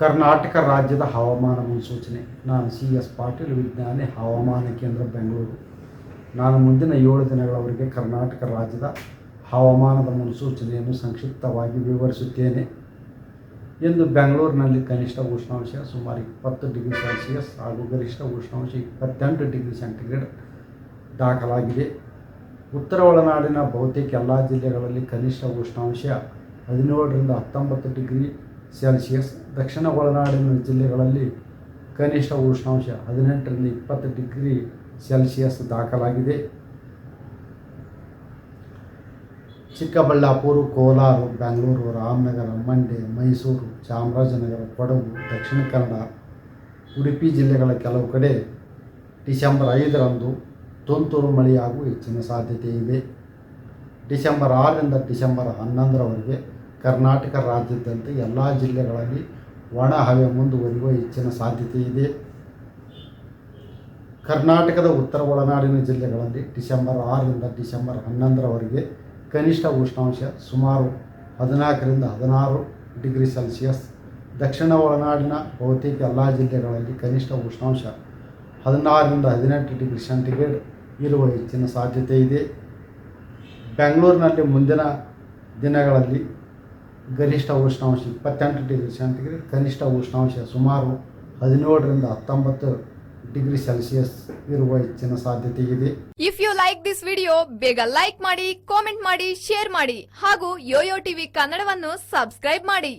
ಕರ್ನಾಟಕ ರಾಜ್ಯದ ಹವಾಮಾನ ಮುನ್ಸೂಚನೆ. ನಾನು ಸಿ ಎಸ್ ಪಾಟೀಲ್, ವಿಜ್ಞಾನಿ, ಹವಾಮಾನ ಕೇಂದ್ರ ಬೆಂಗಳೂರು. ನಾನು ಮುಂದಿನ ಏಳು ದಿನಗಳವರೆಗೆ ಕರ್ನಾಟಕ ರಾಜ್ಯದ ಹವಾಮಾನದ ಮುನ್ಸೂಚನೆಯನ್ನು ಸಂಕ್ಷಿಪ್ತವಾಗಿ ವಿವರಿಸುತ್ತೇನೆ. ಇಂದು ಬೆಂಗಳೂರಿನಲ್ಲಿ ಕನಿಷ್ಠ ಉಷ್ಣಾಂಶ ಸುಮಾರು ಇಪ್ಪತ್ತು ಡಿಗ್ರಿ ಸೆಲ್ಸಿಯಸ್ ಹಾಗೂ ಗರಿಷ್ಠ ಉಷ್ಣಾಂಶ ಇಪ್ಪತ್ತೆಂಟು ಡಿಗ್ರಿ ಸೆಂಟಿಗ್ರೇಡ್ ದಾಖಲಾಗಿದೆ. ಉತ್ತರ ಒಳನಾಡಿನ ಬಹುತೇಕ ಎಲ್ಲ ಜಿಲ್ಲೆಗಳಲ್ಲಿ ಕನಿಷ್ಠ ಉಷ್ಣಾಂಶ ಹದಿನೇಳರಿಂದ ಹತ್ತೊಂಬತ್ತು ಡಿಗ್ರಿ ಸೆಲ್ಸಿಯಸ್, ದಕ್ಷಿಣ ಒಳನಾಡಿನ ಜಿಲ್ಲೆಗಳಲ್ಲಿ ಕನಿಷ್ಠ ಉಷ್ಣಾಂಶ ಹದಿನೆಂಟರಿಂದ ಇಪ್ಪತ್ತು ಡಿಗ್ರಿ ಸೆಲ್ಸಿಯಸ್ ದಾಖಲಾಗಿದೆ. ಚಿಕ್ಕಬಳ್ಳಾಪುರ, ಕೋಲಾರ, ಬೆಂಗಳೂರು, ರಾಮನಗರ, ಮಂಡ್ಯ, ಮೈಸೂರು, ಚಾಮರಾಜನಗರ, ಕೊಡಗು, ದಕ್ಷಿಣ ಕನ್ನಡ, ಉಡುಪಿ ಜಿಲ್ಲೆಗಳ ಕೆಲವು ಕಡೆ ಡಿಸೆಂಬರ್ ಐದರಂದು ತುಂತುರು ಮಳೆಯಾಗುವ ಹೆಚ್ಚಿನ ಸಾಧ್ಯತೆ ಇದೆ ಡಿಸೆಂಬರ್ ಆರರಿಂದ ಡಿಸೆಂಬರ್ ಹನ್ನೊಂದರವರೆಗೆ ಕರ್ನಾಟಕ ರಾಜ್ಯಾದ್ಯಂತ ಎಲ್ಲ ಜಿಲ್ಲೆಗಳಲ್ಲಿ ಒಣ ಹವೆ ಮುಂದುವರಿಯುವ ಹೆಚ್ಚಿನ ಸಾಧ್ಯತೆ ಇದೆ. ಕರ್ನಾಟಕದ ಉತ್ತರ ಒಳನಾಡಿನ ಜಿಲ್ಲೆಗಳಲ್ಲಿ ಡಿಸೆಂಬರ್ ಆರರಿಂದ ಡಿಸೆಂಬರ್ ಹನ್ನೊಂದರವರೆಗೆ ಕನಿಷ್ಠ ಉಷ್ಣಾಂಶ ಸುಮಾರು ಹದಿನಾಲ್ಕರಿಂದ ಹದಿನಾರು ಡಿಗ್ರಿ ಸೆಲ್ಸಿಯಸ್. ದಕ್ಷಿಣ ಒಳನಾಡಿನ ಬಹುತೇಕ ಎಲ್ಲ ಜಿಲ್ಲೆಗಳಲ್ಲಿ ಕನಿಷ್ಠ ಉಷ್ಣಾಂಶ ಹದಿನಾರರಿಂದ ಹದಿನೆಂಟು ಡಿಗ್ರಿ ಸೆಂಟಿಗ್ರೇಡ್ ಇರುವ ಹೆಚ್ಚಿನ ಸಾಧ್ಯತೆ ಇದೆ. ಬೆಂಗಳೂರಿನಲ್ಲಿ ಮುಂದಿನ ದಿನಗಳಲ್ಲಿ ಗರಿಷ್ಠ ಉಷ್ಣಾಂಶ ಇಪ್ಪತ್ತೆಂಟು ಡಿಗ್ರಿ ಸೆಂಟಿಗ್ರೇಡ್, ಕನಿಷ್ಠ ಉಷ್ಣಾಂಶ ಸುಮಾರು ಹದಿನೇಳರಿಂದ ಹತ್ತೊಂಬತ್ತು ಡಿಗ್ರಿ ಸೆಲ್ಸಿಯಸ್ ಇರುವ ಹೆಚ್ಚಿನ ಸಾಧ್ಯತೆ ಇದೆ if you like this video ಬೇಗ ಲೈಕ್ ಮಾಡಿ ಕಾಮೆಂಟ್ ಮಾಡಿ ಶೇರ್ ಮಾಡಿ ಹಾಗೂ ಯೋಯೋ ಟಿವಿ ಕನ್ನಡವನ್ನು ಸಬ್ಸ್ಕ್ರೈಬ್ ಮಾಡಿ.